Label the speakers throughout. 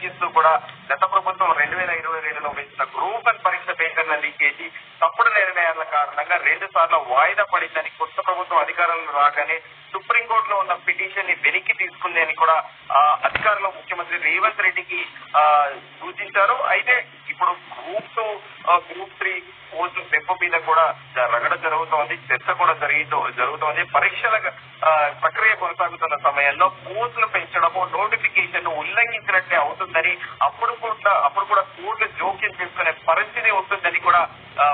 Speaker 1: చేస్తూ కూడా గత ప్రభుత్వం రెండు వేల ఇరవై రెండులో వేసిన గ్రూప్ వన్ పరీక్ష పేపర్ల లీకేజీ తప్పుడు నిర్ణయాల కారణంగా రెండు సార్లు వాయిదా పడిందని కొత్త ప్రభుత్వం అధికారంలో రాగానే సుప్రీంకోర్టులో ఉన్న పిటిషన్ని వెనక్కి తీసుకుంది అని కూడా ఆ, అధికారులు ముఖ్యమంత్రి రేవంత్ రెడ్డికి సూచించారు. అయితే ఇప్పుడు group two group three post తెప్ప మీద కూడా రగడ జరుగుతోంది చర్చ కూడా జరుగుతూ జరుగుతోంది. పరీక్షల ప్రక్రియ కొనసాగుతున్న సమయంలో పోస్టులు పెంచడము నోటిఫికేషన్ ఉల్లంఘించినట్లే అవుతుందని అప్పుడు కూడా అప్పుడు కూడా కోర్టులు జోక్యం చేసుకునే పరిస్థితి ఉంటుందని కూడా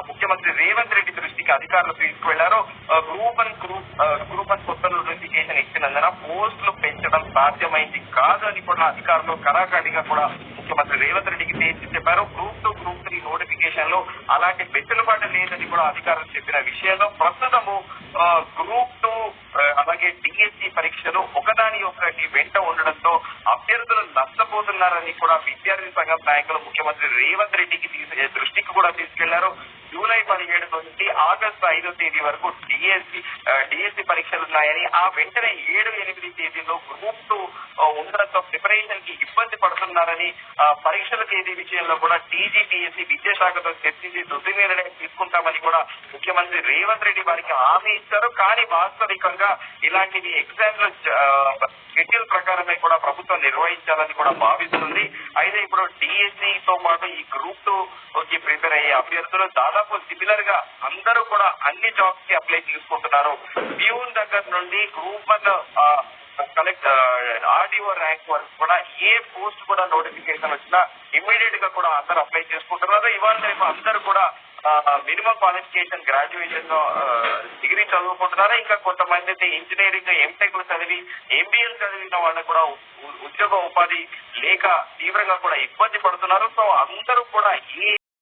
Speaker 1: ముఖ్యమంత్రి రేవంత్ రెడ్డి దృష్టికి అధికారులు తీసుకువెళ్ళారు. Group one group group one కొత్త నోటిఫికేషన్ ఇచ్చినందున పోస్టులు పెంచడం సాధ్యమైంది కాదు అని కూడా అధికారులు కరాఖండిగా కూడా ముఖ్యమంత్రి రేవంత్ రెడ్డికి తేల్చి చెప్పారు గ్రూప్ టూ గ్రూప్ త్రీ నోటిఫికేషన్లో అలాంటి వెసులుబాటు లేదని కూడా అధికారులు చెప్పిన విషయంలో ప్రస్తుతము ఆ, గ్రూప్ టూ అలాగే డిఎస్సి పరీక్షలు ఒకదాని ఒకటి వెంట ఉండడంతో అభ్యర్థులు నష్టపోతున్నారని కూడా విద్యార్థి సంఘం నాయకులు ముఖ్యమంత్రి రేవంత్ రెడ్డికి దృష్టికి కూడా తీసుకెళ్ళారు. జూలై పదిహేడు నుంచి ఆగస్టు ఐదో తేదీ వరకు డిఎస్సి డిఎస్సి పరీక్షలు ఉన్నాయని ఆ వెంటనే ఏడు ఎనిమిది తేదీలో గ్రూప్ టూ ఉండడంతో ప్రిపరేషన్కి ఇబ్బంది పడుతున్నారని ఆ, పరీక్షల తేదీ విషయంలో కూడా టీజీపీఎస్సీ విద్యాశాఖతో చర్చించి తుది నిర్ణయం తీసుకుంటామని కూడా ముఖ్యమంత్రి రేవంత్ రెడ్డి వారికి హామీ ఇచ్చారు. కానీ వాస్తవికంగా ఇలాంటివి ఎగ్జామ్స్ షెడ్యూల్ ప్రకారమే కూడా ప్రభుత్వం నిర్వహించాలని కూడా భావిస్తుంది. అయితే ఇప్పుడు డిఎస్సి తో పాటు ఈ గ్రూప్ టూ కి ప్రిపేర్ అయ్యే అభ్యర్థులు దాదాపు సిమిలర్గా అందరూ కూడా అన్ని జాబ్స్కి అప్లై చేసుకుంటున్నారు ప్యూన్ దగ్గర నుండి group one collect RDO rank వరకు కూడా ఏ పోస్ట్ కూడా నోటిఫికేషన్ వచ్చినా ఇమ్మీడియట్గా కూడా అందరూ అప్లై చేసుకుంటున్నారు. ఇవాళ రేపు అందరూ కూడా మినిమం క్వాలిఫికేషన్ గ్రాడ్యుయేషన్ డిగ్రీ చదువుకుంటున్నారా? ఇంకా కొంతమంది అయితే ఇంజనీరింగ్ ఎంటెక్ చదివి ఎంబీఎల్ చదివిన వాళ్ళు కూడా ఉద్యోగ ఉపాధి లేక తీవ్రంగా కూడా ఇబ్బంది పడుతున్నారు. సో అందరూ కూడా ఏ